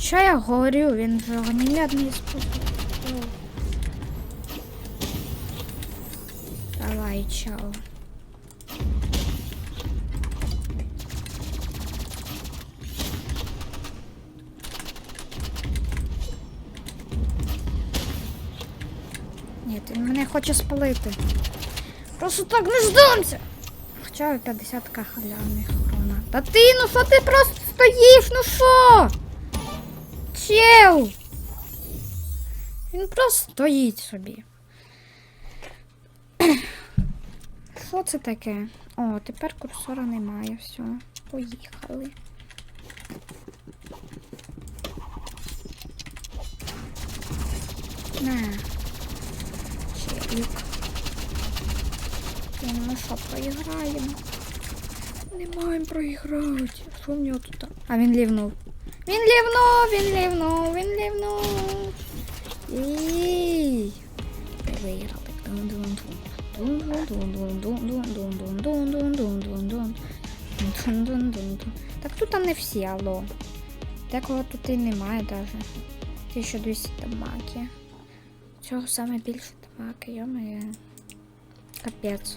Що я говорю? Він же огнемедний спосіб. Давай, чао. Ні, він мене хоче спалити. Просто так не здамся. Хоча б 50 к халявних хрона. Та ти, ну що ти просто стоїш, ну що? Чел! Він просто стоїть собі. Що це таке? О, тепер курсора немає, все. Поїхали. На. Блін, ми що, проіграємо? Не маємо проіграти. Що в нього тут? А він лівнув. Він лівнув, він лівнув, він лівнув. Ми Виграли. Так тут не всі, алло. Декого тут і немає даже. 1200 дамаки. Цього саме більше дамаки, йомає. Капець.